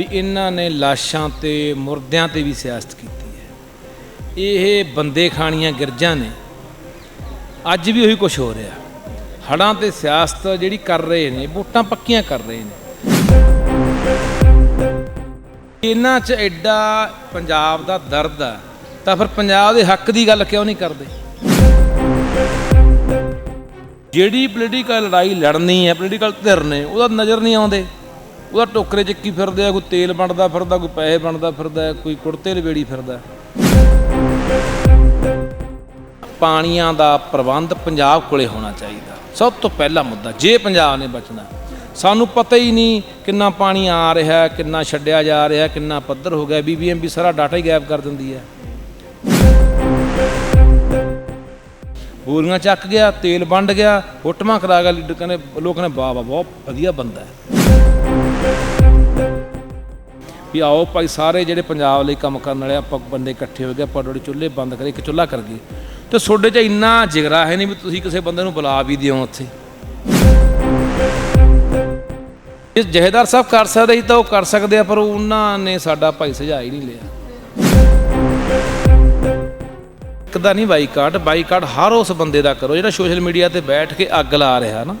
ਵੀ ਇਹਨਾਂ ਨੇ ਲਾਸ਼ਾਂ ਤੇ, ਮੁਰਦਿਆਂ ਤੇ ਵੀ ਸਿਆਸਤ ਕੀਤੀ ਹੈ। ਇਹ ਬੰਦੇ ਖਾਣੀਆਂ ਗਿਰਜਾਂ ਨੇ। ਅੱਜ ਵੀ ਉਹੀ ਕੁਝ ਹੋ ਰਿਹਾ। ਹੜਾਂ ਤੇ ਸਿਆਸਤ ਜਿਹੜੀ ਕਰ ਰਹੇ ਨੇ, ਵੋਟਾਂ ਪੱਕੀਆਂ ਕਰ ਰਹੇ ਨੇ। ਇਹਨਾਂ 'ਚ ਐਡਾ ਪੰਜਾਬ ਦਾ ਦਰਦ ਆ, ਤਾਂ ਫਿਰ ਪੰਜਾਬ ਦੇ ਹੱਕ ਦੀ ਗੱਲ ਕਿਉਂ ਨਹੀਂ ਕਰਦੇ? ਜਿਹੜੀ ਪੋਲੀਟੀਕਲ ਲੜਾਈ ਲੜਨੀ ਹੈ ਪੋਲੀਟੀਕਲ ਧਿਰ ਨੇ, ਉਹਦਾ ਨਜ਼ਰ ਨਹੀਂ ਆਉਂਦੇ। ਉਹਦਾ ਟੋਕਰੇ ਚੱਕੀ ਫਿਰਦੇ ਆ ਕੋਈ ਤੇਲ ਬਣਦਾ ਫਿਰਦਾ, ਕੋਈ ਪੈਸੇ ਬਣਦਾ ਫਿਰਦਾ ਕੋਈ ਕੁੜਤੇ ਲਵੇੜੀ ਫਿਰਦਾ ਪਾਣੀਆਂ ਦਾ ਪ੍ਰਬੰਧ ਪੰਜਾਬ ਕੋਲੇ ਹੋਣਾ ਚਾਹੀਦਾ। ਸਭ ਤੋਂ ਪਹਿਲਾ ਮੁੱਦਾ, ਜੇ ਪੰਜਾਬ ਨੇ ਬਚਣਾ ਸਾਨੂੰ ਪਤਾ ਹੀ ਨਹੀਂ ਕਿੰਨਾ ਪਾਣੀ ਆ ਰਿਹਾ ਕਿੰਨਾ ਛੱਡਿਆ ਜਾ ਰਿਹਾ ਕਿੰਨਾ ਪੱਧਰ ਹੋ ਗਿਆ ਬੀਬੀਐਮਬੀ ਸਾਰਾ ਡਾਟਾ ਹੀ ਗਾਇਬ ਕਰ ਦਿੰਦੀ ਹੈ। ਬੋਰੀਆਂ ਚੱਕ ਗਿਆ, ਤੇਲ ਵੰਡ ਗਿਆ ਫੋਟੋਆਂ ਕਰਾ ਗਿਆ, ਲੀਡਰ ਕਹਿੰਦੇ, ਲੋਕ ਨੇ ਵਾਹ ਵਾਹ, ਬਹੁਤ ਵਧੀਆ ਬੰਦਾ ਹੈ। ਵੀ ਆਓ ਭਾਈ, ਸਾਰੇ ਜਿਹੜੇ ਪੰਜਾਬ ਲਈ ਕੰਮ ਕਰਨ ਵਾਲੇ ਆਪਾਂ ਬੰਦੇ ਇਕੱਠੇ ਹੋ ਗਏ, ਆਪਾਂ ਡੋੜੇ ਚੁੱਲ੍ਹੇ ਬੰਦ ਕਰੇ, ਇੱਕ ਚੁੱਲ੍ਹਾ ਕਰ ਗਏ ਤੇ ਤੁਹਾਡੇ 'ਚ ਇੰਨਾ ਜਿਗਰਾ ਹੈ ਨਹੀਂ ਵੀ ਤੁਸੀਂ ਕਿਸੇ ਬੰਦੇ ਨੂੰ ਬੁਲਾ ਵੀ ਦਿਓ ਉੱਥੇ। ਇਹ ਜਹੇਦਾਰ ਸਾਹਿਬ ਕਰ ਸਕਦੇ ਸੀ ਤਾਂ ਉਹ ਕਰ ਸਕਦੇ ਆ, ਪਰ ਉਹਨਾਂ ਨੇ ਸਾਡਾ ਭਾਈ ਸੁਝਾਅ ਹੀ ਨਹੀਂ ਲਿਆ। ਇੱਕ ਦਾ ਨਹੀਂ, ਬਾਈਕਾਟ ਬਾਈਕਾਟ ਹਰ ਉਸ ਬੰਦੇ ਦਾ ਕਰੋ, ਜਿਹੜਾ ਸੋਸ਼ਲ ਮੀਡੀਆ ਤੇ ਬੈਠ ਕੇ ਅੱਗ ਲਾ ਰਿਹਾ ਨਾ।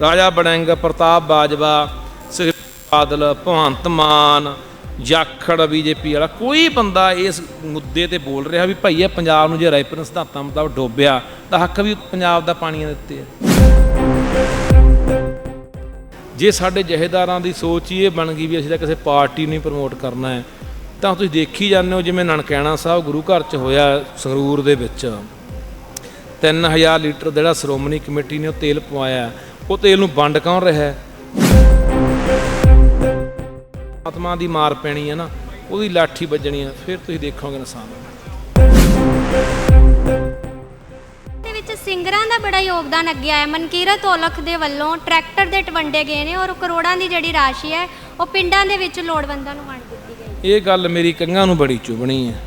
ਰਾਜਾ ਬੜੈਂਗ ਪ੍ਰਤਾਪ ਬਾਜਵਾ ਸੁਖਬੀਰ ਬਾਦਲ ਭਗਵੰਤ ਮਾਨ, ਜਾਖੜ ਬੀਜੇਪੀ ਵਾਲਾ, ਕੋਈ ਬੰਦਾ ਇਸ ਮੁੱਦੇ ਤੇ ਬੋਲ ਰਿਹਾ ਵੀ ਭਾਈ ਇਹ ਪੰਜਾਬ ਨੂੰ ਜੇ ਰਾਇਪਨ ਸਿਧਾਂਤਾਂ ਮੁਤਾਬਕ ਡੋਬਿਆ, ਤਾਂ ਹੱਕ ਵੀ ਪੰਜਾਬ ਦਾ ਪਾਣੀਆਂ ਦੇ ਉੱਤੇ ਹੈ। ਜੇ ਸਾਡੇ ਜਹੇਦਾਰਾਂ ਦੀ ਸੋਚ ਹੀ ਇਹ ਬਣ ਗਈ ਵੀ ਅਸੀਂ ਤਾਂ ਕਿਸੇ ਪਾਰਟੀ ਨੂੰ ਹੀ ਪ੍ਰਮੋਟ ਕਰਨਾ ਹੈ, ਤਾਂ ਤੁਸੀਂ ਦੇਖੀ ਜਾਂਦੇ ਹੋ ਜਿਵੇਂ ਨਨਕੈਣਾ ਸਾਹਿਬ ਗੁਰੂ ਘਰ 'ਚ ਹੋਇਆ ਸੰਗਰੂਰ ਦੇ ਵਿੱਚ। 3000 ਲੀਟਰ ਜਿਹੜਾ ਸ਼੍ਰੋਮਣੀ ਕਮੇਟੀ ਨੇ ਉਹ ਤੇਲ ਪਵਾਇਆ ਉਹ ਤੇਲ ਨੂੰ ਵੰਡ ਕੌਣ ਰਿਹਾ ਹੈ? ਆਤਮਾ ਦੀ ਮਾਰ ਪੈਣੀ ਹੈ ਨਾ ਉਹਦੀ ਲਾਠੀ ਵੱਜਣੀ ਹੈ ਫਿਰ ਤੁਸੀਂ ਦੇਖੋਗੇ ਨੁਕਸਾਨ ਦੇ ਵਿੱਚ ਸਿੰਗਰਾਂ ਦਾ ਬੜਾ ਯੋਗਦਾਨ ਅੱਗੇ ਆਇਆ। ਮਨਕੀਰਤ ਔਲਖ ਦੇ ਵੱਲੋਂ ਟਰੈਕਟਰ ਦੇ ਵੰਡੇ ਗਏ ਨੇ ਔਰ ਕਰੋੜਾਂ ਦੀ ਜਿਹੜੀ ਰਾਸ਼ੀ ਹੈ ਉਹ ਪਿੰਡਾਂ ਦੇ ਵਿੱਚ ਲੋੜਵੰਦਾਂ ਨੂੰ ਵੰਡ ਦਿੱਤੀ ਗਈ ਇਹ ਗੱਲ ਮੇਰੀ ਕੰਗਾਂ ਨੂੰ ਬੜੀ ਚੁਭਣੀ ਹੈ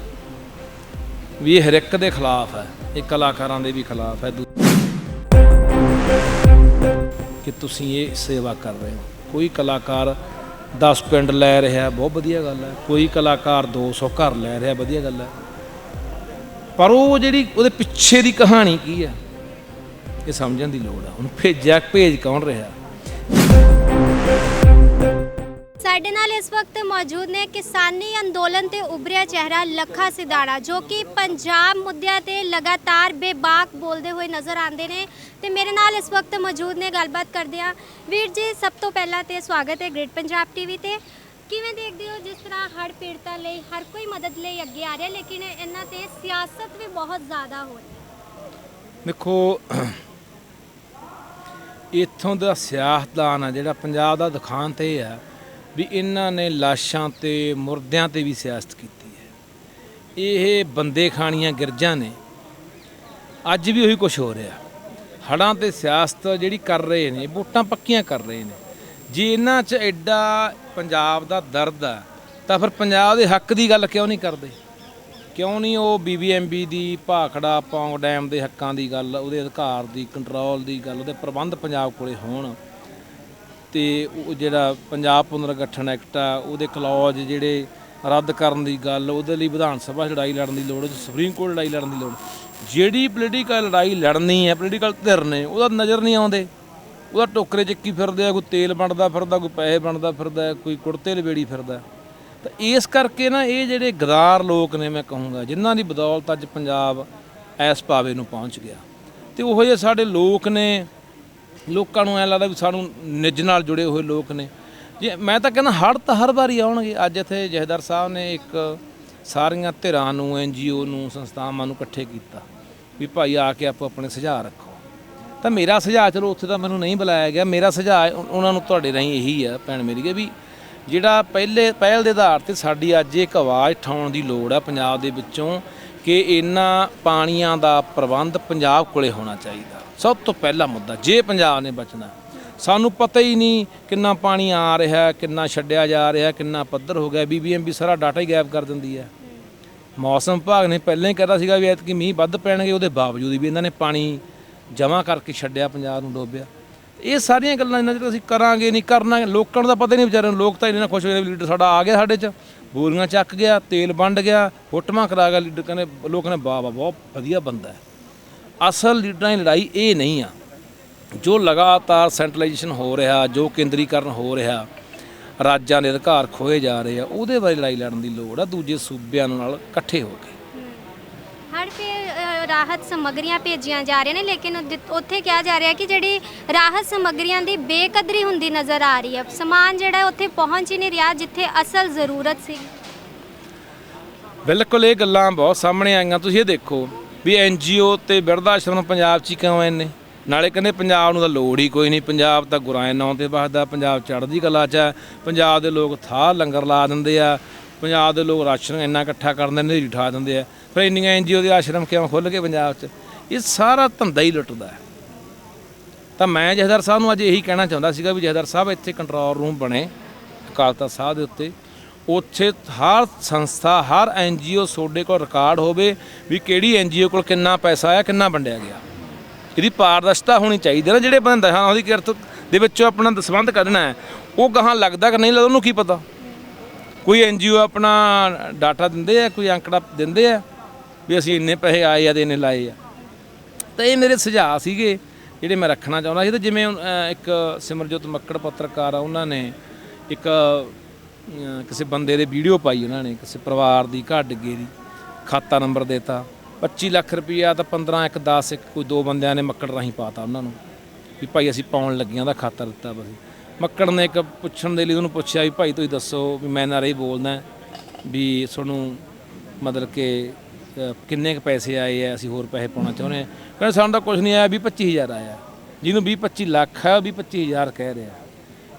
ਵੀ ਇਹ ਹਰ ਇੱਕ ਦੇ ਖਿਲਾਫ ਹੈ ਇਹ ਕਲਾਕਾਰਾਂ ਦੇ ਵੀ ਖਿਲਾਫ ਹੈ ਕਿ ਤੁਸੀਂ ਇਹ ਸੇਵਾ ਕਰ ਰਹੇ ਹੋ। ਕੋਈ ਕਲਾਕਾਰ 10 ਪਿੰਡ ਲੈ ਰਿਹਾ, ਬਹੁਤ ਵਧੀਆ ਗੱਲ ਹੈ। ਕੋਈ ਕਲਾਕਾਰ 200 ਘਰ ਲੈ ਰਿਹਾ, ਵਧੀਆ ਗੱਲ ਹੈ। ਪਰ ਉਹ ਜਿਹੜੀ ਉਹਦੇ ਪਿੱਛੇ ਦੀ ਕਹਾਣੀ ਕੀ ਹੈ, ਇਹ ਸਮਝਣ ਦੀ ਲੋੜ ਹੈ। ਉਹਨੂੰ ਭੇਜਿਆ, ਭੇਜ ਕੌਣ ਰਿਹਾ? ਸਾਡੇ ਨਾਲ ਇਸ ਵਕਤ ਮੌਜੂਦ ਨੇ ਕਿਸਾਨੀ ਅੰਦੋਲਨ ਤੇ ਉਭਰਿਆ ਚਿਹਰਾ ਲੱਖਾ ਸਿਧਾਣਾ, ਜੋ ਕਿ ਪੰਜਾਬ ਮੁੱਦਿਆਂ ਤੇ ਲਗਾਤਾਰ ਬੇਬਾਕ ਬੋਲਦੇ ਹੋਏ ਨਜ਼ਰ ਆਉਂਦੇ ਨੇ ਤੇ ਮੇਰੇ ਨਾਲ ਇਸ ਵਕਤ ਮੌਜੂਦ ਨੇ, ਗੱਲਬਾਤ ਕਰਦੇ ਆ ਵੀਰ ਜੀ, ਸਭ ਤੋਂ ਪਹਿਲਾਂ ਤੇ ਸਵਾਗਤ ਹੈ ਗ੍ਰੇਟ ਪੰਜਾਬ ਟੀਵੀ ਤੇ। ਕਿਵੇਂ ਦੇਖਦੇ ਹੋ ਜਿਸ ਤਰ੍ਹਾਂ ਹੜ੍ਹ ਪੀੜਤਾਂ ਲਈ ਹਰ ਕੋਈ ਮਦਦ ਲਈ ਅੱਗੇ ਆ ਰਿਹਾ, ਲੇਕਿਨ ਇਹਨਾਂ ਤੇ ਸਿਆਸਤ ਵੀ ਬਹੁਤ ਜ਼ਿਆਦਾ ਹੋ ਰਹੀ ਹੈ? ਦੇਖੋ, ਇੱਥੋਂ ਦਾ ਸਿਆਸਤਦਾਨ ਆ ਜਿਹੜਾ ਪੰਜਾਬ ਦਾ ਦੁਖਾਂਤ ਇਹ ਆ। ਵੀ ਇਹਨਾਂ ਨੇ ਲਾਸ਼ਾਂ ਤੇ, ਮੁਰਦਿਆਂ ਤੇ ਵੀ ਸਿਆਸਤ ਕੀਤੀ ਹੈ। ਇਹ ਬੰਦੇ ਖਾਣੀਆਂ ਗਿਰਜਾਂ ਨੇ। ਅੱਜ ਵੀ ਉਹੀ ਕੁਝ ਹੋ ਰਿਹਾ। ਹੜਾਂ ਤੇ ਸਿਆਸਤ ਜਿਹੜੀ ਕਰ ਰਹੇ ਨੇ, ਵੋਟਾਂ ਪੱਕੀਆਂ ਕਰ ਰਹੇ ਨੇ। ਜੇ ਇਹਨਾਂ 'ਚ ਐਡਾ ਪੰਜਾਬ ਦਾ ਦਰਦ ਆ, ਤਾਂ ਫਿਰ ਪੰਜਾਬ ਦੇ ਹੱਕ ਦੀ ਗੱਲ ਕਿਉਂ ਨਹੀਂ ਕਰਦੇ? ਕਿਉਂ ਨਹੀਂ ਉਹ ਬੀਬੀਐਮਬੀ ਦੀ ਭਾਖੜਾ, ਪੌਂਗ ਡੈਮ ਦੇ ਹੱਕਾਂ ਦੀ ਗੱਲ, ਉਹਦੇ ਅਧਿਕਾਰ ਦੀ ਕੰਟਰੋਲ ਦੀ ਗੱਲ, ਉਹਦੇ ਪ੍ਰਬੰਧ ਪੰਜਾਬ ਕੋਲੇ ਹੋਣ? ਤੇ ਉਹ ਜਿਹੜਾ ਪੰਜਾਬ ਪੁਨਰਗਠਨ ਐਕਟ ਆ, ਉਹਦੇ ਕਲੌਜ ਜਿਹੜੇ ਰੱਦ ਕਰਨ ਦੀ ਗੱਲ, ਉਹਦੇ ਲਈ ਵਿਧਾਨ ਸਭਾ 'ਚ ਲੜਾਈ ਲੜਨ ਦੀ ਲੋੜ ਉਹਦੇ ਸੁਪਰੀਮ ਕੋਰਟ ਲੜਾਈ ਲੜਨ ਦੀ ਲੋੜ ਜਿਹੜੀ ਪੋਲੀਟੀਕਲ ਲੜਾਈ ਲੜਨੀ ਹੈ ਪੋਲੀਟੀਕਲ ਧਿਰ ਨੇ, ਉਹਦਾ ਨਜ਼ਰ ਨਹੀਂ ਆਉਂਦੇ। ਉਹਦਾ ਟੋਕਰੇ ਚੱਕੀ ਫਿਰਦੇ ਆ, ਕੋਈ ਤੇਲ ਬਣਦਾ ਫਿਰਦਾ, ਕੋਈ ਪੈਸੇ ਬਣਦਾ ਫਿਰਦਾ, ਕੋਈ ਕੁੜਤੇ ਲਵੇੜੀ ਫਿਰਦਾ। ਤਾਂ ਇਸ ਕਰਕੇ ਨਾ ਇਹ ਜਿਹੜੇ ਗਦਾਰ ਲੋਕ ਨੇ, ਮੈਂ ਕਹੂੰਗਾ, ਜਿਨ੍ਹਾਂ ਦੀ ਬਦੌਲਤ ਅੱਜ ਪੰਜਾਬ ਐਸ ਪਾਵੇ ਨੂੰ ਪਹੁੰਚ ਗਿਆ। ਤੇ ਉਹੋ ਜਿਹੇ ਸਾਡੇ ਲੋਕ ਨੇ ਲੋਕਾਂ ਨੂੰ ਐ ਲੱਗਦਾ ਵੀ ਸਾਨੂੰ ਨਿੱਜ ਨਾਲ ਜੁੜੇ ਹੋਏ ਲੋਕ ਨੇ। ਜੇ ਮੈਂ ਤਾਂ ਕਹਿੰਦਾ ਹੜ ਤਾਂ ਹਰ ਵਾਰੀ ਆਉਣਗੇ। ਅੱਜ ਇੱਥੇ ਜਹੇਦਾਰ ਸਾਹਿਬ ਨੇ ਇੱਕ ਸਾਰੀਆਂ ਧਿਰਾਂ ਨੂੰ ਐਨਜੀਓ ਨੂੰ, ਸੰਸਥਾਵਾਂ ਨੂੰ ਇਕੱਠੇ ਕੀਤਾ ਵੀ ਭਾਈ ਆ ਕੇ ਆਪੋ ਆਪਣੇ ਸੁਝਾਅ ਰੱਖੋ। ਤਾਂ ਮੇਰਾ ਸੁਝਾਅ ਚਲੋ ਉੱਥੇ ਤਾਂ ਮੈਨੂੰ ਨਹੀਂ ਬੁਲਾਇਆ ਗਿਆ। ਮੇਰਾ ਸੁਝਾਅ ਉਹਨਾਂ ਨੂੰ ਤੁਹਾਡੇ ਰਾਹੀਂ ਇਹੀ ਆ ਭੈਣ ਮੇਰੀ ਕਿ ਵੀ ਜਿਹੜਾ ਪਹਿਲੇ, ਪਹਿਲ ਦੇ ਆਧਾਰ ਤੇ ਸਾਡੀ ਅੱਜ ਇੱਕ ਆਵਾਜ਼ ਉਠਾਉਣ ਦੀ ਲੋੜ ਆ ਪੰਜਾਬ ਦੇ ਵਿੱਚੋਂ ਕਿ ਇਹਨਾਂ ਪਾਣੀਆਂ ਦਾ ਪ੍ਰਬੰਧ ਪੰਜਾਬ ਕੋਲੇ ਹੋਣਾ ਚਾਹੀਦਾ। ਸਭ ਤੋਂ ਪਹਿਲਾ ਮੁੱਦਾ, ਜੇ ਪੰਜਾਬ ਨੇ ਬਚਣਾ, ਸਾਨੂੰ ਪਤਾ ਹੀ ਨਹੀਂ ਕਿੰਨਾ ਪਾਣੀ ਆ ਰਿਹਾ, ਕਿੰਨਾ ਛੱਡਿਆ ਜਾ ਰਿਹਾ, ਕਿੰਨਾ ਪੱਧਰ ਹੋ ਗਿਆ ਬੀਬੀਐਮਬੀ ਸਾਰਾ ਡਾਟਾ ਹੀ ਗਾਇਬ ਕਰ ਦਿੰਦੀ ਹੈ। ਮੌਸਮ ਵਿਭਾਗ ਨੇ ਪਹਿਲਾਂ ਹੀ ਕਹਿਤਾ ਸੀਗਾ ਵੀ ਐਤਕੀ ਮੀਂਹ ਵੱਧ ਪੈਣਗੇ, ਉਹਦੇ ਬਾਵਜੂਦ ਵੀ ਇਹਨਾਂ ਨੇ ਪਾਣੀ ਜਮ੍ਹਾਂ ਕਰਕੇ ਛੱਡਿਆ, ਪੰਜਾਬ ਨੂੰ ਡੋਬਿਆ। ਇਹ ਸਾਰੀਆਂ ਗੱਲਾਂ ਇਹਨਾਂ ਜਿਹੜਾ ਅਸੀਂ ਕਰਾਂਗੇ ਨਹੀਂ, ਕਰਨਾ ਲੋਕਾਂ ਨੂੰ ਤਾਂ ਪਤਾ ਹੀ ਨਹੀਂ ਵਿਚਾਰਿਆਂ ਨੂੰ, ਲੋਕ ਤਾਂ ਇਹਨਾਂ ਨਾਲ ਖੁਸ਼ ਹੋਏ ਵੀ ਲੀਡਰ ਸਾਡਾ ਆ ਗਿਆ ਸਾਡੇ 'ਚ। ਬੋਰੀਆਂ ਚੱਕ ਗਿਆ, ਤੇਲ ਵੰਡ ਗਿਆ, ਫੋਟੋਆਂ ਕਰਾ ਗਿਆ ਲੀਡਰ, ਕਹਿੰਦੇ ਲੋਕ ਨੇ ਵਾਹ ਵਾਹ, ਬਹੁਤ ਵਧੀਆ ਬੰਦਾ ਹੈ। ਅਸਲ ਲੀਡਰਾਂ ਦੀ ਲੜਾਈ ਇਹ ਨਹੀਂ ਆ। ਜੋ ਲਗਾਤਾਰ ਸੈਂਟਰਲਾਈਜੇਸ਼ਨ ਹੋ ਰਿਹਾ ਜੋ ਕੇਂਦਰੀਕਰਨ ਹੋ ਰਿਹਾ ਰਾਜਾਂ ਦੇ ਅਧਿਕਾਰ ਖੋਏ ਜਾ ਰਹੇ ਆ ਉਹਦੇ ਬਾਰੇ ਲੜਾਈ ਲੜਨ ਦੀ ਲੋੜ ਆ ਦੂਜੇ ਸੂਬਿਆਂ ਨਾਲ ਇਕੱਠੇ ਹੋ ਕੇ। ਹਰ ਪੇ ਰਾਹਤ ਸਮੱਗਰੀਆਂ ਭੇਜੀਆਂ ਜਾ ਰਹੀਆਂ ਨੇ ਲੇਕਿਨ ਉੱਥੇ ਕਿਹਾ ਜਾ ਰਿਹਾ ਕਿ ਜਿਹੜੀ ਰਾਹਤ ਸਮੱਗਰੀਆਂ ਦੀ ਬੇਕਦਰੀ ਹੁੰਦੀ ਨਜ਼ਰ ਆ ਰਹੀ ਹੈ ਸਮਾਨ ਜਿਹੜਾ ਉੱਥੇ ਪਹੁੰਚ ਹੀ ਨਹੀਂ ਰਿਹਾ ਜਿੱਥੇ ਅਸਲ ਜ਼ਰੂਰਤ ਸੀ। ਬਿਲਕੁਲ ਇਹ ਗੱਲਾਂ ਬਹੁਤ ਸਾਹਮਣੇ ਆਈਆਂ। ਤੁਸੀਂ ਇਹ ਦੇਖੋ ਵੀ ਐਨਜੀਓ ਤੇ ਬਿਰਧ ਆਸ਼ਰਮ ਪੰਜਾਬ 'ਚ ਹੀ ਕਿਉਂ ਆਏ ਨਾਲੇ ਕਹਿੰਦੇ ਪੰਜਾਬ ਨੂੰ ਤਾਂ ਲੋੜ ਹੀ ਕੋਈ ਨਹੀਂ, ਪੰਜਾਬ ਤਾਂ ਗੁਰਾਏ ਨਾਂ ਤੇ ਵਸਦਾ, ਪੰਜਾਬ ਚੜ੍ਹਦੀ ਕਲਾ 'ਚ ਹੈ, ਪੰਜਾਬ ਦੇ ਲੋਕ ਥਾਹ ਲੰਗਰ ਲਾ ਦਿੰਦੇ ਆ, ਪੰਜਾਬ ਦੇ ਲੋਕ ਰਾਸ਼ਨ ਇੰਨਾ ਇਕੱਠਾ ਕਰ ਦਿੰਦੇ ਨੇ ਉਠਾ ਦਿੰਦੇ ਆ, ਫਿਰ ਇੰਨੀਆਂ ਐਨਜੀਓ ਦੇ ਆਸ਼ਰਮ ਕਿਉਂ ਖੁੱਲ ਕੇ ਪੰਜਾਬ 'ਚ? ਇਹ ਸਾਰਾ ਧੰਦਾ ਹੀ ਲੁੱਟਦਾ ਹੈ। ਤਾਂ ਮੈਂ ਜਹਦਰ ਸਾਹਿਬ ਨੂੰ ਅੱਜ ਇਹੀ ਕਹਿਣਾ ਚਾਹੁੰਦਾ ਸੀਗਾ ਵੀ ਜਹਦਰ ਸਾਹਿਬ ਇੱਥੇ ਕੰਟਰੋਲ ਰੂਮ ਬਣੇ, ਅਕਾਲ ਤਖਤ ਸਾਹਿਬ ਦੇ ਉੱਤੇ। ਉੱਥੇ ਹਰ ਸੰਸਥਾ, ਹਰ ਐਨਜੀਓ ਤੁਹਾਡੇ ਕੋਲ ਰਿਕਾਰਡ ਹੋਵੇ ਵੀ ਕਿਹੜੀ ਐਨਜੀਓ ਕੋਲ ਕਿੰਨਾ ਪੈਸਾ ਆਇਆ, ਕਿੰਨਾ ਵੰਡਿਆ ਗਿਆ। ਇਹਦੀ ਪਾਰਦਰਸ਼ਤਾ ਹੋਣੀ ਚਾਹੀਦੀ ਹੈ ਨਾ ਜਿਹੜੇ ਬੰਦੇ ਹਾਂ, ਉਹਦੀ ਕਿਰਤ ਦੇ ਵਿੱਚੋਂ ਆਪਣਾ ਦਸਵੰਧ ਕੱਢਣਾ ਹੈ, ਉਹ ਗਾਹਾਂ ਲੱਗਦਾ ਕਿ ਨਹੀਂ ਲੱਗਦਾ ਉਹਨੂੰ ਕੀ ਪਤਾ? ਕੋਈ ਐਨਜੀਓ ਆਪਣਾ ਡਾਟਾ ਦਿੰਦੇ ਆ, ਕੋਈ ਅੰਕੜਾ ਦਿੰਦੇ ਆ ਵੀ ਅਸੀਂ ਇੰਨੇ ਪੈਸੇ ਆਏ ਆ ਤੇ ਇੰਨੇ ਲਾਏ ਆ। ਤਾਂ ਇਹ ਮੇਰੇ ਸੁਝਾਅ ਸੀਗੇ, ਜਿਹੜੇ ਮੈਂ ਰੱਖਣਾ ਚਾਹੁੰਦਾ ਸੀ। ਤੇ ਜਿਵੇਂ ਇੱਕ ਸਿਮਰਜੋਤ ਮੱਕੜ ਪੱਤਰਕਾਰ ਆ, ਉਹਨਾਂ ਨੇ ਇੱਕ ਕਿਸੇ ਬੰਦੇ ਦੇ ਵੀਡੀਓ ਪਾਈ ਉਹਨਾਂ ਨੇ, ਕਿਸੇ ਪਰਿਵਾਰ ਦੀ ਘਰ ਡਿੱਗੇ ਦੀ ਖਾਤਾ ਨੰਬਰ ਦੇਤਾ। 25 ਲੱਖ ਰੁਪਈਆ ਤਾਂ 15 ਇੱਕ 10 ਇੱਕ ਕੋਈ ਦੋ ਬੰਦਿਆਂ ਨੇ ਮੱਕੜ ਰਾਹੀਂ ਪਾਤਾ ਉਹਨਾਂ ਨੂੰ, ਵੀ ਭਾਈ ਅਸੀਂ ਪਾਉਣ ਲੱਗਿਆਂ ਦਾ ਖਾਤਾ ਦਿੱਤਾ ਬਸ ਮੱਕੜ ਨੇ ਇੱਕ ਪੁੱਛਣ ਦੇ ਲਈ ਉਹਨੂੰ ਪੁੱਛਿਆ ਵੀ ਭਾਈ ਤੁਸੀਂ ਦੱਸੋ ਵੀ ਮੈਂ ਨਾ ਰਹੀ ਬੋਲਦਾ ਵੀ ਤੁਹਾਨੂੰ ਮਤਲਬ ਕਿ ਕਿੰਨੇ ਕੁ ਪੈਸੇ ਆਏ ਆ, ਅਸੀਂ ਹੋਰ ਪੈਸੇ ਪਾਉਣਾ ਚਾਹੁੰਦੇ ਹਾਂ। ਕਹਿੰਦੇ ਸਾਨੂੰ ਤਾਂ ਕੁਝ ਨਹੀਂ ਆਇਆ ਵੀ 25000 ਆਇਆ। ਜਿਹਨੂੰ 20 25 ਲੱਖ ਆ, ਉਹ ਵੀ 25000 ਕਹਿ ਰਿਹਾ।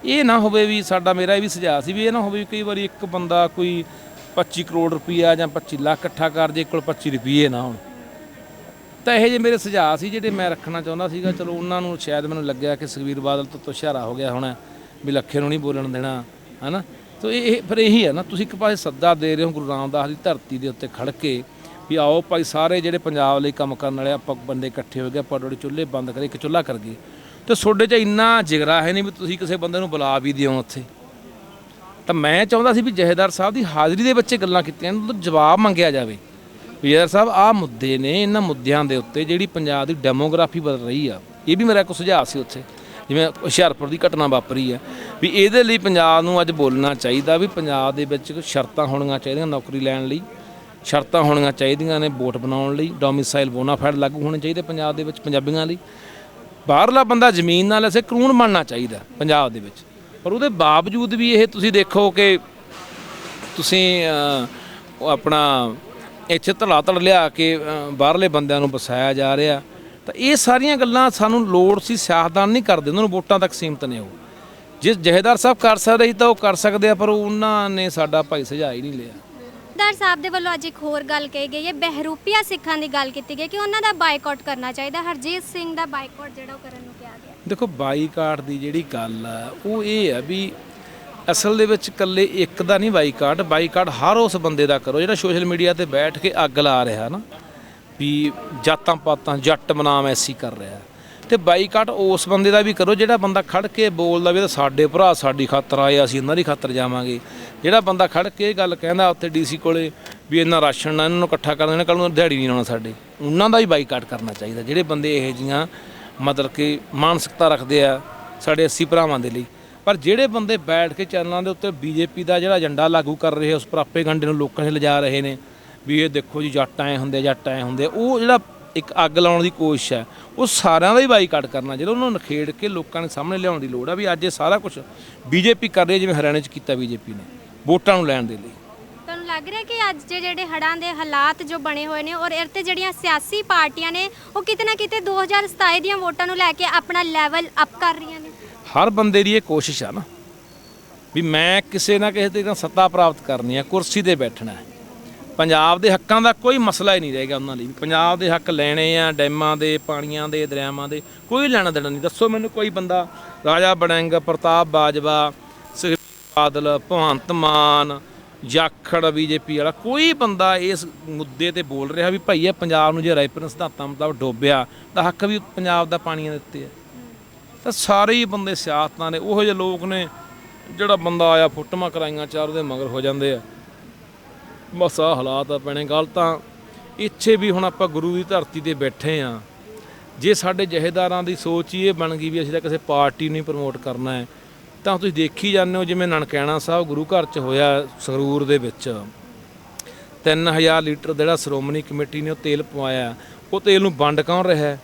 ਇਹ ਨਾ ਹੋਵੇ ਵੀ ਸਾਡਾ ਮੇਰਾ ਇਹ ਵੀ ਸੁਝਾਅ ਸੀ ਵੀ ਇਹ ਨਾ ਹੋਵੇ ਵੀ ਕਈ ਵਾਰੀ ਇੱਕ ਬੰਦਾ ਕੋਈ 25 ਕਰੋੜ ਰੁਪਈਆ ਜਾਂ 25 ਲੱਖ ਇਕੱਠਾ ਕਰ ਜੇ ਕੋਲ 25 ਰੁਪਈਏ ਨਾ ਹੋਣ। ਤਾਂ ਇਹ ਜੇ ਮੇਰੇ ਸੁਝਾਅ ਸੀ ਜਿਹੜੇ ਮੈਂ ਰੱਖਣਾ ਚਾਹੁੰਦਾ ਸੀਗਾ। ਚਲੋ ਉਹਨਾਂ ਨੂੰ ਸ਼ਾਇਦ ਮੈਨੂੰ ਲੱਗਿਆ ਕਿ ਸੁਖਬੀਰ ਬਾਦਲ ਤੋਂ ਤੁਸ਼ਾਰਾ ਹੋ ਗਿਆ ਹੋਣਾ ਵੀ ਲੱਖੇ ਨੂੰ ਨਹੀਂ ਬੋਲਣ ਦੇਣਾ, ਹਨਾ? ਤੋ ਇਹ, ਇਹ- ਫਿਰ ਇਹੀ ਹੈ ਨਾ, ਤੁਸੀਂ ਇੱਕ ਪਾਸੇ ਸੱਦਾ ਦੇ ਰਹੇ ਹੋ ਗੁਰੂ ਰਾਮਦਾਸ ਦੀ ਧਰਤੀ ਦੇ ਉੱਤੇ ਖੜ ਕੇ ਵੀ ਆਓ ਭਾਈ ਸਾਰੇ ਜਿਹੜੇ ਪੰਜਾਬ ਲਈ ਕੰਮ ਕਰਨ ਵਾਲੇ ਆਪਾਂ ਬੰਦੇ ਇਕੱਠੇ ਹੋ ਗਏ, ਆਪਾਂ ਤੁਹਾਡੇ ਚੁੱਲ੍ਹੇ ਬੰਦ ਕਰੇ ਇੱਕ ਚੁੱਲ੍ਹਾ ਕਰ ਗਏ। ਤੇ ਤੁਹਾਡੇ 'ਚ ਇੰਨਾ ਜਿਗਰਾ ਹੈ ਨਹੀਂ ਵੀ ਤੁਸੀਂ ਕਿਸੇ ਬੰਦੇ ਨੂੰ ਬੁਲਾ ਵੀ ਦਿਓ ਉੱਥੇ। ਤਾਂ ਮੈਂ ਚਾਹੁੰਦਾ ਸੀ ਵੀ ਜਹੇਦਾਰ ਸਾਹਿਬ ਦੀ ਹਾਜ਼ਰੀ ਦੇ ਵਿੱਚ ਗੱਲਾਂ ਕੀਤੀਆਂ ਇਹਨਾਂ ਤੋਂ ਜਵਾਬ ਮੰਗਿਆ ਜਾਵੇ। ਵੀ ਜਹੇਦਾਰ ਸਾਹਿਬ, ਆਹ ਮੁੱਦੇ ਨੇ ਇਹਨਾਂ ਮੁੱਦਿਆਂ ਦੇ ਉੱਤੇ ਜਿਹੜੀ ਪੰਜਾਬ ਦੀ ਡੈਮੋਗ੍ਰਾਫੀ ਬਦਲ ਰਹੀ ਆ, ਇਹ ਵੀ ਮੇਰਾ ਇੱਕ ਸੁਝਾਅ ਸੀ ਉੱਥੇ। ਜਿਵੇਂ ਹੁਸ਼ਿਆਰਪੁਰ ਦੀ ਘਟਨਾ ਵਾਪਰੀ ਆ, ਵੀ ਇਹਦੇ ਲਈ ਪੰਜਾਬ ਨੂੰ ਅੱਜ ਬੋਲਣਾ ਚਾਹੀਦਾ ਵੀ ਪੰਜਾਬ ਦੇ ਵਿੱਚ ਸ਼ਰਤਾਂ ਹੋਣੀਆਂ ਚਾਹੀਦੀਆਂ ਨੌਕਰੀ ਲੈਣ ਲਈ। ਸ਼ਰਤਾਂ ਹੋਣੀਆਂ ਚਾਹੀਦੀਆਂ ਨੇ ਵੋਟ ਬਣਾਉਣ ਲਈ, ਡੋਮਿਸਾਈਲ ਬੋਨਾਫਾਈਡ ਲਾਗੂ ਹੋਣੇ ਚਾਹੀਦੇ ਪੰਜਾਬ ਦੇ ਵਿੱਚ ਪੰਜਾਬੀਆਂ ਲਈ। ਬਾਹਰਲਾ ਬੰਦਾ ਜ਼ਮੀਨ ਨਾਲ ਐਸੇ ਕਾਨੂੰਨ ਬਣਨਾ ਚਾਹੀਦਾ ਪੰਜਾਬ ਦੇ ਵਿੱਚ। ਪਰ ਉਹਦੇ ਬਾਵਜੂਦ ਵੀ ਇਹ ਤੁਸੀਂ ਦੇਖੋ ਕਿ ਤੁਸੀਂ ਆਪਣਾ ਇੱਥੇ ਧੜਾ ਧੜ ਲਿਆ ਕੇ ਬਾਹਰਲੇ ਬੰਦਿਆਂ ਨੂੰ ਵਸਾਇਆ ਜਾ ਰਿਹਾ, ਤਾਂ ਇਹ ਸਾਰੀਆਂ ਗੱਲਾਂ ਸਾਨੂੰ ਲੋੜ ਸੀ, ਸਿਆਸਤਦਾਨ ਨਹੀਂ ਕਰਦੇ, ਉਹਨਾਂ ਨੂੰ ਵੋਟਾਂ ਤੱਕ ਸੀਮਤ ਨੇ ਉਹ। ਜੇ ਜਹੇਦਾਰ ਸਾਹਿਬ ਕਰ ਸਕਦੇ ਸੀ ਤਾਂ ਉਹ ਕਰ ਸਕਦੇ ਆ, ਪਰ ਉਹਨਾਂ ਨੇ ਸਾਡਾ ਭਾਈ ਸੁਝਾਅ ਹੀ ਨਹੀਂ ਲਿਆ। ਦਰ ਸਾਹਿਬ ਦੇ ਵੱਲੋਂ ਅੱਜ ਇੱਕ ਹੋਰ ਗੱਲ ਕਹੀ ਗਈ ਹੈ। ਬਹਿਰੂਪੀਆ ਸਿੱਖਾਂ ਦੀ ਗੱਲ ਕੀਤੀ ਗਈ ਕਿ ਉਹਨਾਂ ਦਾ ਬਾਈਕਾਟ ਕਰਨਾ ਚਾਹੀਦਾ। ਹਰਜੀਤ ਸਿੰਘ ਦਾ ਬਾਈਕਾਟ ਜਿਹੜਾ ਉਹ ਕਰਨ ਨੂੰ ਕਿਹਾ ਗਿਆ ਦੇਖੋ, ਬਾਈਕਾਟ ਦੀ ਜਿਹੜੀ ਗੱਲ ਆ, ਉਹ ਇਹ ਆ ਵੀ ਅਸਲ ਦੇ ਵਿੱਚ ਇਕੱਲੇ ਇੱਕ ਦਾ ਨਹੀਂ ਬਾਈਕਾਟ ਬਾਈਕਾਟ ਹਰ ਉਸ ਬੰਦੇ ਦਾ ਕਰੋ ਜਿਹੜਾ ਸੋਸ਼ਲ ਮੀਡੀਆ ਤੇ ਬੈਠ ਕੇ ਅੱਗ ਲਾ ਰਿਹਾ ਨਾ, ਵੀ ਜਾਤਾਂ ਪਾਤਾਂ ਜੱਟ ਬਨਾਮ ਐਸੀ ਕਰ ਰਿਹਾ। ਤੇ ਬਾਈਕਾਟ ਉਸ ਬੰਦੇ ਦਾ ਵੀ ਕਰੋ, ਜਿਹੜਾ ਬੰਦਾ ਖੜ ਕੇ ਬੋਲਦਾ ਵੀ ਇਹ ਤਾਂ ਸਾਡੇ ਭਰਾ, ਸਾਡੀ ਖਾਤਰ ਆਏ, ਅਸੀਂ ਇਹਨਾਂ ਦੀ ਖਾਤਰ ਜਾਵਾਂਗੇ। ਜਿਹੜਾ ਬੰਦਾ ਖੜ ਕੇ ਇਹ ਗੱਲ ਕਹਿੰਦਾ ਉੱਥੇ ਡੀਸੀ ਕੋਲੇ ਵੀ ਇੰਨਾ ਰਾਸ਼ਨ ਨਾ ਇਹਨਾਂ ਨੂੰ ਇਕੱਠਾ ਕਰ ਦੇਣਾ ਕੱਲ ਨੂੰ ਦਿਹਾੜੀ ਨਹੀਂ ਆਉਣਾ ਸਾਡੇ। ਉਹਨਾਂ ਦਾ ਵੀ ਬਾਈਕਾਟ ਕਰਨਾ ਚਾਹੀਦਾ। ਜਿਹੜੇ ਬੰਦੇ ਇਹੋ ਜੀਆਂ ਮਤਲਬ ਕਿ ਮਾਨਸਿਕਤਾ ਰੱਖਦੇ ਆ ਸਾਡੇ 80 ਭਰਾਵਾਂ ਦੇ ਲਈ। ਪਰ ਜਿਹੜੇ ਬੰਦੇ ਬੈਠ ਕੇ ਚੈਨਲਾਂ ਦੇ ਉੱਤੇ ਬੀਜੇਪੀ ਦਾ ਜਿਹੜਾ ਏਜੰਡਾ ਲਾਗੂ ਕਰ ਰਹੇ ਉਸ ਪ੍ਰਾਪੇਗੰਡੇ ਨੂੰ ਲੋਕਾਂ 'ਚ ਲਿਜਾ ਰਹੇ ਨੇ, ਵੀ ਇਹ ਦੇਖੋ ਜੀ, ਜੱਟ ਐ ਹੁੰਦੇ, ਜੱਟ ਐ ਹੁੰਦੇ। ਉਹ ਜਿਹੜਾ ਇੱਕ ਅੱਗ ਲਾਉਣ ਦੀ ਕੋਸ਼ਿਸ਼ ਹੈ ਉਹ ਸਾਰਿਆਂ ਦਾ ਹੀ ਬਾਈਕਾਟ ਕਰਨਾ ਜਿਹੜਾ ਉਹਨਾਂ ਨੂੰ ਨਖੇੜ ਕੇ ਲੋਕਾਂ ਦੇ ਸਾਹਮਣੇ ਲਿਆਉਣ ਦੀ ਲੋੜ ਆ ਵੀ ਅੱਜ ਇਹ ਸਾਰਾ ਕੁਝ ਬੀਜੇਪੀ ਕਰ ਰਹੀ ਹੈ ਜਿਵੇਂ ਹਰਿਆਣੇ 'ਚ ਕੀਤਾ ਬੀਜੇਪੀ ਨੇ ਵੋਟਾਂ ਨੂੰ ਲੈਣ ਦੇ ਲਈ। ਤੁਹਾਨੂੰ ਲੱਗ ਰਿਹਾ ਕਿ ਅੱਜ ਦੇ ਜਿਹੜੇ ਹੜਾਂ ਦੇ ਹਾਲਾਤ ਜੋ ਬਣੇ ਹੋਏ ਨੇ ਔਰ ਇਹ ਤੇ ਜਿਹੜੀਆਂ ਸਿਆਸੀ ਪਾਰਟੀਆਂ ਨੇ ਉਹ ਕਿਤੇ ਨਾ ਕਿਤੇ 2027 ਦੀਆਂ ਵੋਟਾਂ ਨੂੰ ਲੈ ਕੇ ਆਪਣਾ ਲੈਵਲ ਅਪ ਕਰ ਰਹੀਆਂ ਨੇ? ਹਰ ਬੰਦੇ ਦੀ ਇਹ ਕੋਸ਼ਿਸ਼ ਆ ਨਾ ਵੀ ਮੈਂ ਕਿਸੇ ਨਾ ਕਿਸੇ ਤਰੀਕੇ ਨਾਲ ਸੱਤਾ ਪ੍ਰਾਪਤ ਕਰਨੀ ਆ ਕੁਰਸੀ ਤੇ ਬੈਠਣਾ ਹੈ। ਪੰਜਾਬ ਦੇ ਹੱਕਾਂ ਦਾ ਕੋਈ ਮਸਲਾ ਹੀ ਨਹੀਂ ਰਹੇਗਾ ਉਹਨਾਂ ਲਈ। ਪੰਜਾਬ ਦੇ ਹੱਕ ਲੈਣੇ ਆ, ਡੈਮਾਂ ਦੇ, ਪਾਣੀਆਂ ਦੇ, ਦਰਿਆਵਾਂ ਦੇ, ਕੋਈ ਲੈਣਾ ਦੇਣਾ ਨਹੀਂ। ਦੱਸੋ ਮੈਨੂੰ ਕੋਈ ਬੰਦਾ, ਰਾਜਾ ਬੜਿੰਗ, ਪ੍ਰਤਾਪ ਬਾਜਵਾ, ਸੁਖਬੀਰ ਬਾਦਲ, ਭਗਵੰਤ ਮਾਨ, ਜਾਖੜ, ਬੀਜੇਪੀ ਵਾਲਾ, ਕੋਈ ਬੰਦਾ ਇਸ ਮੁੱਦੇ ਤੇ ਬੋਲ ਰਿਹਾ ਵੀ ਭਾਈ ਇਹ ਪੰਜਾਬ ਨੂੰ ਜੇ ਰਾਇਪਰ ਸਿਧਾਂਤਾਂ ਮਤਲਬ ਡੋਬਿਆ, ਤਾਂ ਹੱਕ ਵੀ ਪੰਜਾਬ ਦਾ ਪਾਣੀਆਂ ਦੇ ਉੱਤੇ ਹੈ। ਤਾਂ ਸਾਰੇ ਹੀ ਬੰਦੇ ਸਿਆਸਤਾਂ ਨੇ ਉਹੋ ਜਿਹੇ ਲੋਕ ਨੇ ਜਿਹੜਾ ਬੰਦਾ ਆਇਆ ਫੋਟੋਆਂ ਕਰਾਈਆਂ ਚਾਰ ਉਹਦੇ ਮਗਰ ਹੋ ਜਾਂਦੇ ਆ। ਬਸ ਆਹ ਹਾਲਾਤ ਆ ਪੈਣੇ ਗੱਲ ਤਾਂ ਇੱਥੇ ਵੀ ਹੁਣ ਆਪਾਂ ਗੁਰੂ ਦੀ ਧਰਤੀ ਤੇ ਬੈਠੇ ਆ। ਜੇ ਸਾਡੇ ਜਹੇਦਾਰਾਂ ਦੀ ਸੋਚ ਹੀ ਇਹ ਬਣ ਗਈ ਵੀ ਅਸੀਂ ਤਾਂ ਕਿਸੇ ਪਾਰਟੀ ਨੂੰ ਪ੍ਰਮੋਟ ਕਰਨਾ ਹੈ, ਤਾਂ ਤੁਸੀਂ ਦੇਖੀ ਜਾਂਦੇ ਹੋ ਜਿਵੇਂ ਨਨਕੈਣਾ ਸਾਹਿਬ ਗੁਰੂ ਘਰ 'ਚ ਹੋਇਆ ਸਰੂਰ ਦੇ ਵਿੱਚ। 3000 ਲੀਟਰ ਜਿਹੜਾ ਸ਼੍ਰੋਮਣੀ ਕਮੇਟੀ ਨੇ ਉਹ ਤੇਲ ਪਵਾਇਆ, ਉਹ ਤੇਲ ਨੂੰ ਵੰਡ ਕੌਣ ਰਿਹਾ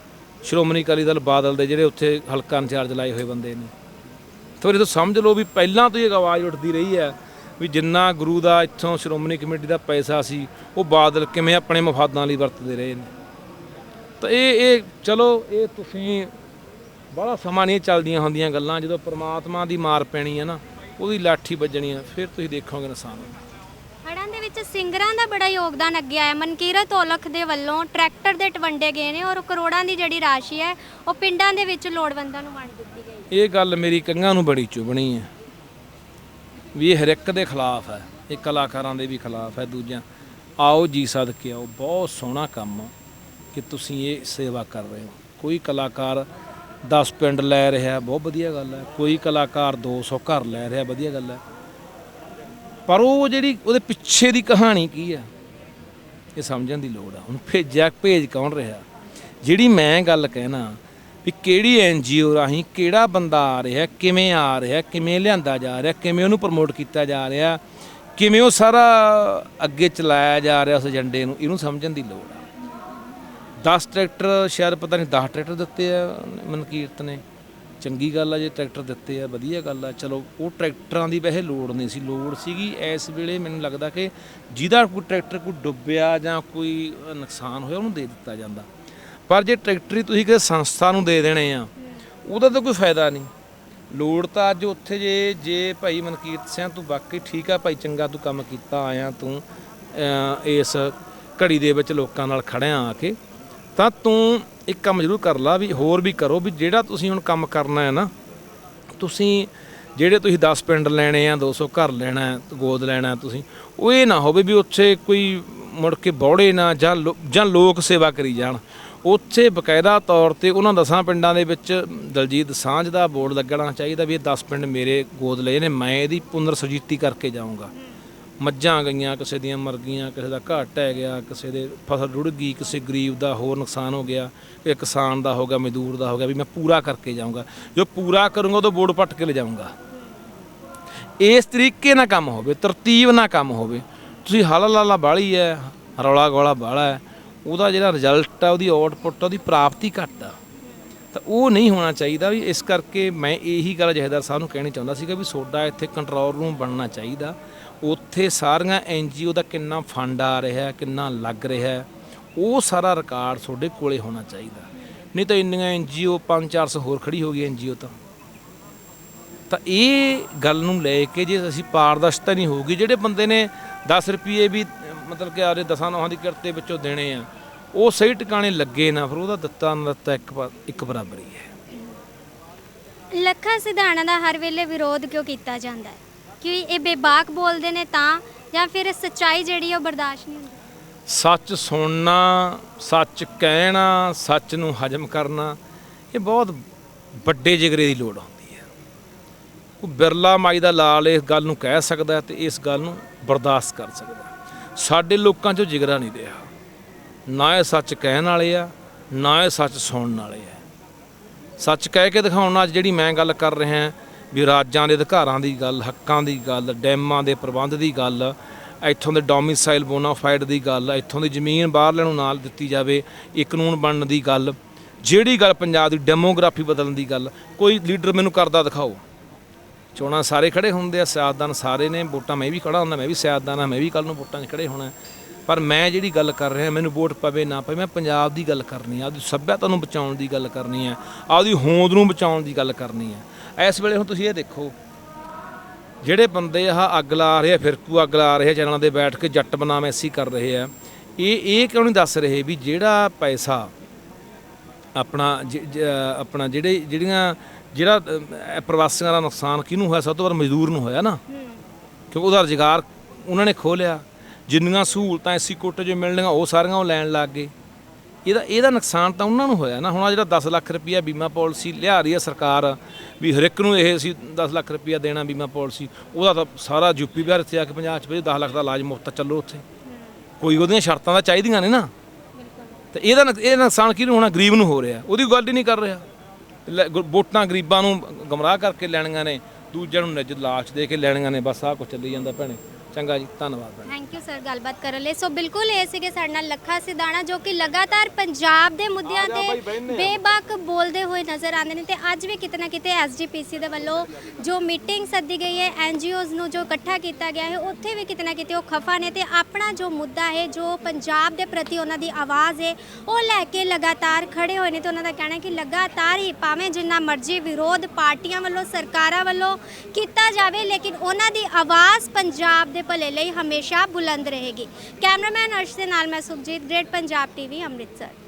ਸ਼੍ਰੋਮਣੀ ਅਕਾਲੀ ਦਲ ਬਾਦਲ ਦੇ ਜਿਹੜੇ ਉੱਥੇ ਹਲਕਾ ਇੰਚਾਰਜ ਲਾਏ ਹੋਏ ਬੰਦੇ ਨੇ। ਤਾਂ ਇਹ ਤਾਂ ਸਮਝ ਲਓ ਵੀ ਪਹਿਲਾਂ ਤੋਂ ਹੀ ਆਵਾਜ਼ ਉੱਠਦੀ ਰਹੀ ਹੈ ਵੀ ਜਿੰਨਾ ਗੁਰੂ ਦਾ ਇੱਥੋਂ ਸ਼੍ਰੋਮਣੀ ਕਮੇਟੀ ਦਾ ਪੈਸਾ ਸੀ ਉਹ ਬਾਦਲ ਕਿਵੇਂ ਆਪਣੇ ਮਫਾਦਾਂ ਲਈ ਵਰਤਦੇ ਰਹੇ ਨੇ। ਤਾਂ ਇਹ ਇਹ ਚਲੋ ਇਹ ਤੁਸੀਂ ਬੜਾ ਸਮਾਂ ਨਹੀਂ ਚੱਲਦੀਆਂ ਹੁੰਦੀਆਂ ਗੱਲਾਂ ਜਦੋਂ ਪ੍ਰਮਾਤਮਾ ਦੀ ਮਾਰ ਪੈਣੀ ਹੈ ਨਾ ਉਹਦੀ ਲਾਠੀ ਵੱਜਣੀ ਹੈ ਫਿਰ ਤੁਸੀਂ ਦੇਖੋਗੇ ਨੁਕਸਾਨ ਹੜ੍ਹਾਂ ਦੇ ਵਿੱਚ ਸਿੰਗਰਾਂ ਦਾ ਬੜਾ ਯੋਗਦਾਨ ਅੱਗੇ ਆਇਆ। ਮਨਕੀਰਤ ਔਲਖ ਦੇ ਵੱਲੋਂ ਟਰੈਕਟਰ ਦੇ ਟਵੰਡੇ ਗਏ ਨੇ ਔਰ ਕਰੋੜਾਂ ਦੀ ਜਿਹੜੀ ਰਾਸ਼ੀ ਹੈ ਉਹ ਪਿੰਡਾਂ ਦੇ ਵਿੱਚ ਲੋੜਵੰਦਾਂ ਨੂੰ ਵੰਡ ਦਿੱਤੀ ਗਈ ਇਹ ਗੱਲ ਮੇਰੀ ਕੰਗਾਂ ਨੂੰ ਬੜੀ ਚੁਭਣੀ ਹੈ। ਵੀ ਇਹ ਹਰ ਇੱਕ ਦੇ ਖਿਲਾਫ ਹੈ, ਇਹ ਕਲਾਕਾਰਾਂ ਦੇ ਵੀ ਖਿਲਾਫ ਹੈ, ਦੂਜਿਆਂ। ਆਓ ਜੀ ਸਦਕੇ ਆਓ, ਬਹੁਤ ਸੋਹਣਾ ਕੰਮ ਆ ਕਿ ਤੁਸੀਂ ਇਹ ਸੇਵਾ ਕਰ ਰਹੇ ਹੋ। ਕੋਈ ਕਲਾਕਾਰ 10 ਪਿੰਡ ਲੈ ਰਿਹਾ, ਬਹੁਤ ਵਧੀਆ ਗੱਲ ਹੈ। ਕੋਈ ਕਲਾਕਾਰ 200 ਘਰ ਲੈ ਰਿਹਾ, ਵਧੀਆ ਗੱਲ ਹੈ। ਪਰ ਉਹ ਜਿਹੜੀ ਉਹਦੇ ਪਿੱਛੇ ਦੀ ਕਹਾਣੀ ਕੀ ਹੈ, ਇਹ ਸਮਝਣ ਦੀ ਲੋੜ ਆ ਹੁਣ ਭੇਜਿਆ, ਭੇਜ ਕੌਣ ਰਿਹਾ? ਜਿਹੜੀ ਮੈਂ ਗੱਲ ਕਹਿਣਾ ਵੀ ਕਿਹੜੀ ਐਨਜੀਓ ਰਾਹੀਂ ਕਿਹੜਾ ਬੰਦਾ ਆ ਰਿਹਾ, ਕਿਵੇਂ ਆ ਰਿਹਾ, ਕਿਵੇਂ ਲਿਆਂਦਾ ਜਾ ਰਿਹਾ, ਕਿਵੇਂ ਉਹਨੂੰ ਪ੍ਰਮੋਟ ਕੀਤਾ ਜਾ ਰਿਹਾ, ਕਿਵੇਂ ਉਹ ਸਾਰਾ ਅੱਗੇ ਚਲਾਇਆ ਜਾ ਰਿਹਾ ਉਸ ਏਜੰਡੇ ਨੂੰ, ਇਹਨੂੰ ਸਮਝਣ ਦੀ ਲੋੜ ਆ। 10 ਟਰੈਕਟਰ ਸ਼ਾਇਦ ਪਤਾ ਨਹੀਂ 10 ਟਰੈਕਟਰ ਦਿੱਤੇ ਆ ਮਨਕੀਰਤ ਨੇ। ਚੰਗੀ ਗੱਲ ਆ ਜੇ ਟਰੈਕਟਰ ਦਿੱਤੇ ਆ, ਵਧੀਆ ਗੱਲ ਆ। ਚਲੋ, ਉਹ ਟਰੈਕਟਰਾਂ ਦੀ ਵੈਸੇ ਲੋੜ ਨਹੀਂ ਸੀ, ਲੋੜ ਸੀਗੀ ਇਸ ਵੇਲੇ ਮੈਨੂੰ ਲੱਗਦਾ ਕਿ ਜਿਹਦਾ ਕੋਈ ਟਰੈਕਟਰ ਕੋਈ ਡੁੱਬਿਆ ਜਾਂ ਕੋਈ ਨੁਕਸਾਨ ਹੋਇਆ ਉਹਨੂੰ ਦੇ ਦਿੱਤਾ ਜਾਂਦਾ। ਪਰ ਜੇ ਟਰੈਕਟਰੀ ਤੁਸੀਂ ਕਿਸੇ ਸੰਸਥਾ ਨੂੰ ਦੇ ਦੇਣੇ ਆ, ਉਹਦਾ ਤਾਂ ਕੋਈ ਫਾਇਦਾ ਨਹੀਂ। ਲੋੜ ਤਾਂ ਅੱਜ ਉੱਥੇ ਜੇ ਜੇ ਭਾਈ ਮਨਕੀਰਤ ਸਿੰਘ, ਤੂੰ ਵਾਕਈ ਠੀਕ ਆ ਭਾਈ, ਚੰਗਾ ਤੂੰ ਕੰਮ ਕੀਤਾ, ਆਇਆ ਤੂੰ ਇਸ ਘੜੀ ਦੇ ਵਿੱਚ ਲੋਕਾਂ ਨਾਲ ਖੜਿਆ ਆ ਕੇ, ਤਾਂ ਤੂੰ ਇੱਕ ਕੰਮ ਜ਼ਰੂਰ ਕਰ ਲਾ ਵੀ, ਹੋਰ ਵੀ ਕਰੋ ਵੀ ਜਿਹੜਾ ਤੁਸੀਂ ਹੁਣ ਕੰਮ ਕਰਨਾ ਹੈ ਨਾ, ਤੁਸੀਂ ਜਿਹੜੇ ਤੁਸੀਂ 10 ਪਿੰਡ ਲੈਣੇ ਆ 200 ਘਰ ਲੈਣਾ ਗੋਦ ਲੈਣਾ ਤੁਸੀਂ, ਉਹ ਇਹ ਨਾ ਹੋਵੇ ਵੀ ਉੱਥੇ ਕੋਈ ਮੁੜ ਕੇ ਬੌੜੇ ਨਾ ਜਾਂ ਲੋ- ਜਾਂ ਲੋਕ ਸੇਵਾ ਕਰੀ ਜਾਣ। ਉੱਥੇ ਬਕਾਇਦਾ ਤੌਰ ਤੇ ਉਹਨਾਂ ਦਸਾਂ ਪਿੰਡਾਂ ਦੇ ਵਿੱਚ ਦਲਜੀਤ ਸਾਂਝ ਦਾ ਬੋਰਡ ਲੱਗਣਾ ਚਾਹੀਦਾ ਵੀ ਇਹ 10 ਪਿੰਡ ਮੇਰੇ ਗੋਦ ਲਏ ਨੇ, ਮੈਂ ਇਹਦੀ ਪੁਨਰ ਸੁਜੀਤੀ ਕਰਕੇ ਜਾਊਂਗਾ। ਮੱਝਾਂ ਗਈਆਂ, ਕਿਸੇ ਦੀਆਂ ਮਰ ਗਈਆਂ, ਕਿਸੇ ਦਾ ਘਾਟ ਟਹਿ ਗਿਆ, ਕਿਸੇ ਦੇ ਫਸਲ ਰੁੜ ਗਈ, ਕਿਸੇ ਗਰੀਬ ਦਾ ਹੋਰ ਨੁਕਸਾਨ ਹੋ ਗਿਆ ਇਹ ਕਿਸਾਨ ਦਾ ਹੋ ਗਿਆ, ਮਜ਼ਦੂਰ ਦਾ ਹੋ ਗਿਆ, ਵੀ ਮੈਂ ਪੂਰਾ ਕਰਕੇ ਜਾਊਂਗਾ। ਜੋ ਪੂਰਾ ਕਰੂੰਗਾ ਉਦੋਂ ਬੋਰਡ ਪੱਟ ਕੇ ਲੈ ਜਾਊਂਗਾ ਇਸ ਤਰੀਕੇ ਨਾਲ ਕੰਮ ਹੋਵੇ, ਤਰਤੀਬ ਨਾਲ ਕੰਮ ਹੋਵੇ, ਤੁਸੀਂ ਹਲਾ ਲਾਲਾ ਬਾਲੀ ਹੈ, ਰੌਲਾ ਗੋਲਾ ਬਾਲਾ ਹੈ ਉਹਦਾ ਜਿਹੜਾ ਰਿਜ਼ਲਟ ਆ, ਉਹਦੀ ਆਊਟਪੁੱਟ ਉਹਦੀ ਪ੍ਰਾਪਤੀ ਘੱਟ ਆ। ਤਾਂ ਉਹ ਨਹੀਂ ਹੋਣਾ ਚਾਹੀਦਾ ਵੀ ਇਸ ਕਰਕੇ ਮੈਂ ਇਹੀ ਗੱਲ ਜਹੇਦਾਰ ਸਾਹਿਬ ਨੂੰ ਕਹਿਣੀ ਚਾਹੁੰਦਾ ਸੀਗਾ ਵੀ ਸੋਡਾ ਇੱਥੇ ਕੰਟਰੋਲ ਰੂਮ ਬਣਨਾ ਚਾਹੀਦਾ। ਉੱਥੇ ਸਾਰੀਆਂ ਐਨਜੀਓ ਦਾ ਕਿੰਨਾ ਫੰਡ ਆ ਰਿਹਾ ਕਿੰਨਾ ਲੱਗ ਰਿਹਾ ਉਹ ਸਾਰਾ ਰਿਕਾਰਡ ਤੁਹਾਡੇ ਕੋਲੇ ਹੋਣਾ ਚਾਹੀਦਾ। ਨਹੀਂ ਤਾਂ ਇੰਨੀਆਂ ਐਨਜੀਓ 5-400 ਹੋਰ ਖੜੀ ਹੋ ਗਈ ਐਨਜੀਓ ਤਾਂ। ਤਾਂ ਇਹ ਗੱਲ ਨੂੰ ਲੈ ਕੇ ਜੇ ਅਸੀਂ ਪਾਰਦਰਸ਼ਤਾ ਨਹੀਂ ਹੋਊਗੀ, ਜਿਹੜੇ ਬੰਦੇ ਨੇ 10 ਰੁਪਏ ਵੀ ਮਤਲਬ ਕਿ ਆਰੇ ਦਸਾਂ ਨੌਹਾਂ ਦੀ ਕਿਰਤੇ ਵਿੱਚੋਂ ਦੇਣੇ ਆ। ਉਹ ਸਹੀ ਟਿਕਾਣੇ ਲੱਗੇ ਨਾ ਫਿਰ ਉਹਦਾ ਦਿੱਤਾ ਨਾ ਦਿੱਤਾ ਇੱਕ ਬਾ- ਇੱਕ ਬਰਾਬਰ ਹੀ। ਹੈ ਲੱਖਾ ਸਿਧਾਣਾ ਦਾ ਹਰ ਵੇਲੇ ਵਿਰੋਧ ਕਿਉਂ ਕੀਤਾ ਜਾਂਦਾ ਹੈ? ਕਿ ਇਹ ਬੇਬਾਕ ਬੋਲਦੇ ਨੇ ਤਾਂ ਜਾਂ ਫਿਰ ਸੱਚਾਈ ਜਿਹੜੀ ਹੈ ਉਹ ਬਰਦਾਸ਼ਤ ਨਹੀਂ ਹੁੰਦੀ? ਸੱਚ ਸੁਣਨਾ ਸੱਚ ਕਹਿਣਾ ਸੱਚ ਨੂੰ ਹਜਮ ਕਰਨਾ ਇਹ ਬਹੁਤ ਵੱਡੇ ਜਿਗਰੇ ਦੀ ਲੋੜ ਹੁੰਦੀ ਹੈ। ਉਹ ਬਿਰਲਾ ਮਾਈ ਦਾ ਲਾਲ ਇਸ ਗੱਲ ਨੂੰ ਕਹਿ ਸਕਦਾ ਹੈ ਤੇ ਇਸ ਗੱਲ ਨੂੰ ਬਰਦਾਸ਼ਤ ਕਰ ਸਕਦਾ ਹੈ। ਸਾਡੇ ਲੋਕਾਂ 'ਚੋਂ ਜਿਗਰਾ ਨਹੀਂ ਰਿਹਾ। ਨਾ ਇਹ ਸੱਚ ਕਹਿਣ ਵਾਲੇ ਆ, ਨਾ ਇਹ ਸੱਚ ਸੁਣਨ ਵਾਲੇ ਆ। ਸੱਚ ਕਹਿ ਕੇ ਦਿਖਾਉਣ ਅੱਜ ਜਿਹੜੀ ਮੈਂ ਗੱਲ ਕਰ ਰਿਹਾ ਵੀ ਰਾਜਾਂ ਦੇ ਅਧਿਕਾਰਾਂ ਦੀ ਗੱਲ, ਹੱਕਾਂ ਦੀ ਗੱਲ, ਡੈਮਾਂ ਦੇ ਪ੍ਰਬੰਧ ਦੀ ਗੱਲ, ਇੱਥੋਂ ਦੇ ਡੋਮਿਸਾਈਲ ਬੋਨਾਫਾਈਡ ਦੀ ਗੱਲ, ਇੱਥੋਂ ਦੀ ਜ਼ਮੀਨ ਬਾਹਰਲਿਆਂ ਨੂੰ ਨਾਲ ਦਿੱਤੀ ਜਾਵੇ, ਇਹ ਕਾਨੂੰਨ ਬਣਨ ਦੀ ਗੱਲ, ਜਿਹੜੀ ਗੱਲ ਪੰਜਾਬ ਦੀ ਡੈਮੋਗ੍ਰਾਫੀ ਬਦਲਣ ਦੀ ਗੱਲ, ਕੋਈ ਲੀਡਰ ਮੈਨੂੰ ਕਰਦਾ ਦਿਖਾਓ। ਚੋਣਾਂ ਸਾਰੇ ਖੜੇ ਹੁੰਦੇ ਆ, ਸਿਆਸਤਦਾਨ ਸਾਰੇ ਨੇ, ਵੋਟਾਂ ਮੈਂ ਵੀ ਖੜਾ ਹੁੰਦਾ, ਮੈਂ ਵੀ ਸਿਆਸਤਦਾਨ ਆ, ਮੈਂ ਵੀ ਕੱਲ ਨੂੰ ਵੋਟਾਂ 'ਚ ਖੜੇ ਹੋਣਾ। ਪਰ ਮੈਂ ਜਿਹੜੀ ਗੱਲ ਕਰ ਰਿਹਾ, ਮੈਨੂੰ ਵੋਟ ਪਵੇ ਨਾ ਪਵੇ, ਮੈਂ ਪੰਜਾਬ ਦੀ ਗੱਲ ਕਰਨੀ ਆ, ਆਪਦੀ ਸੱਭਿਅਤਾ ਨੂੰ ਬਚਾਉਣ ਦੀ ਗੱਲ ਕਰਨੀ ਆ, ਆਪਦੀ ਹੋਂਦ ਨੂੰ ਬਚਾਉਣ ਦੀ ਗੱਲ ਕਰਨੀ ਆ। ਇਸ ਵੇਲੇ ਹੁਣ ਤੁਸੀਂ ਇਹ ਦੇਖੋ, ਜਿਹੜੇ ਬੰਦੇ ਆਹ ਅੱਗ ਲਾ ਰਹੇ ਆ ਫਿਰਕੂ ਅੱਗ ਲਾ ਰਹੇ ਆ, ਚੈਨਲਾਂ ਦੇ ਬੈਠ ਕੇ ਜੱਟ ਬਨਾਮ ਐਸੀ ਕਰ ਰਹੇ ਆ। ਇਹ ਇਹ ਕਿਉਂ ਨਹੀਂ ਦੱਸ ਰਹੇ ਵੀ ਜਿਹੜਾ ਪੈਸਾ ਆਪਣਾ, ਜ- ਆਪਣਾ ਜਿਹੜੇ, ਜਿਹੜੀਆਂ ਜਿਹੜਾ ਅਹ, ਪ੍ਰਵਾਸੀਆਂ ਦਾ ਨੁਕਸਾਨ ਕਿਹਨੂੰ ਹੋਇਆ? ਸਭ ਤੋਂ ਵੱਧ ਮਜ਼ਦੂਰ ਨੂੰ ਹੋਇਆ ਨਾ। ਕਿਉਂਕਿ ਉਹਦਾ ਰੁਜ਼ਗਾਰ ਉਹਨਾਂ ਨੇ ਖੋਹ ਲਿਆ। ਜਿੰਨੀਆਂ ਸਹੂਲਤਾਂ ਐਸੀ ਕੋਟੇ 'ਚ ਮਿਲਣੀਆਂ ਉਹ ਸਾਰੀਆਂ ਉਹ ਲੈਣ ਲੱਗ ਗਏ। ਇਹਦਾ ਇਹਦਾ ਨੁਕਸਾਨ ਤਾਂ ਉਹਨਾਂ ਨੂੰ ਹੋਇਆ ਨਾ। ਹੁਣ ਆਹ ਜਿਹੜਾ 10 ਲੱਖ ਰੁਪਈਆ ਬੀਮਾ ਪਾਲਿਸੀ ਲਿਆ ਰਹੀ ਹੈ ਸਰਕਾਰ ਵੀ ਹਰ ਇੱਕ ਨੂੰ ਇਹ ਅਸੀਂ 10 ਲੱਖ ਰੁਪਈਆ ਦੇਣਾ ਬੀਮਾ ਪਾਲਿਸੀ ਉਹਦਾ ਤਾਂ ਸਾਰਾ ਯੂਪੀ ਬਿਹਾਰ ਇੱਥੇ ਆ ਕੇ ਪੰਜਾਬ 'ਚ ਵੀ 10 ਲੱਖ ਦਾ ਇਲਾਜ ਮੁਫਤ ਚੱਲੋ ਉੱਥੇ। ਕੋਈ ਉਹਦੀਆਂ ਸ਼ਰਤਾਂ ਤਾਂ ਚਾਹੀਦੀਆਂ ਨੇ ਨਾ। ਤੇ ਇਹਦਾ ਨੁਕ- ਇਹ ਨੁਕਸਾਨ ਕਿਹਨੂੰ ਹੋਣਾ? ਗਰੀਬ ਨੂੰ ਹੋ ਰਿਹਾ। ਉਹਦੀ ਗੱਲ ਹੀ ਨਹੀਂ ਕਰ ਰਿਹਾ। ਲੈ, ਗੁ- ਵੋਟਾਂ ਗਰੀਬਾਂ ਨੂੰ ਗਮਰਾਹ ਕਰਕੇ ਲੈਣੀਆਂ ਨੇ ਦੂਜਿਆਂ ਨੂੰ ਨਿੱਜ ਲਾਲਚ ਦੇ ਕੇ ਲੈਣੀਆਂ ਨੇ ਬਸ ਆਹ ਕੁਛ ਚੱਲੀ ਜਾਂਦਾ ਭੈਣੇ। ਚੰਗਾ ਜੀ ਧੰਨਵਾਦ ਭੈਣੇ ਥੈਂਕ ਯੂ ਸਰ ਗੱਲਬਾਤ ਕਰਨ ਲਈ। ਸੋ ਬਿਲਕੁਲ ਇਹ ਸੀਗੇ ਸਾਡੇ ਨਾਲ ਲੱਖਾ ਸਿਧਾਣਾ ਜੋ ਕਿ ਲਗਾਤਾਰ ਪੰਜਾਬ ਦੇ ਮੁੱਦਿਆਂ ਤੇ ਬੇਬਾਕ ਬੋਲਦੇ ਹੋਏ ਨਜ਼ਰ ਆਉਂਦੇ ਨੇ ਤੇ ਅੱਜ ਵੀ ਕਿਤੇ ਨਾ ਕਿਤੇ ਐਸਜੀਪੀਸੀ ਦੇ ਵੱਲੋਂ ਜੋ ਮੀਟਿੰਗ ਸੱਦੀ ਗਈ ਹੈ ਐਨਜੀਓਜ਼ ਨੂੰ ਜੋ ਇਕੱਠਾ ਕੀਤਾ ਗਿਆ ਹੈ ਉੱਥੇ ਵੀ ਕਿਤੇ ਨਾ ਕਿਤੇ ਉਹ ਖਫਾ ਨੇ ਤੇ ਆਪਣਾ ਜੋ ਮੁੱਦਾ ਹੈ ਜੋ ਪੰਜਾਬ ਦੇ ਪ੍ਰਤੀ ਉਹਨਾਂ ਦੀ ਆਵਾਜ਼ ਹੈ ਉਹ ਲੈ ਕੇ ਲਗਾਤਾਰ ਖੜੇ ਹੋਏ ਨੇ ਤੇ ਉਹਨਾਂ ਦਾ ਕਹਿਣਾ ਹੈ ਕਿ ਲਗਾਤਾਰ ਹੀ ਭਾਵੇਂ ਜਿੰਨਾ ਮਰਜ਼ੀ ਵਿਰੋਧ ਪਾਰਟੀਆਂ ਵੱਲੋਂ ਸਰਕਾਰਾਂ ਵੱਲੋਂ ਕੀਤਾ ਜਾਵੇ ਲੇਕਿਨ ਉਹਨਾਂ ਦੀ ਆਵਾਜ਼ ਪੰਜਾਬ ਦੇ ਭਲੇ ਲਈ ਹਮੇਸ਼ਾ ਬੁਲੰਦ ਰਹੇਗੀ ਕੈਮਰਾਮੈਨ ਅਰਸ਼ ਦੇ ਨਾਲ ਮੈਂ ਸੁਖਜੀਤ ਗ੍ਰੇਟ ਪੰਜਾਬ ਟੀਵੀ ਅੰਮ੍ਰਿਤਸਰ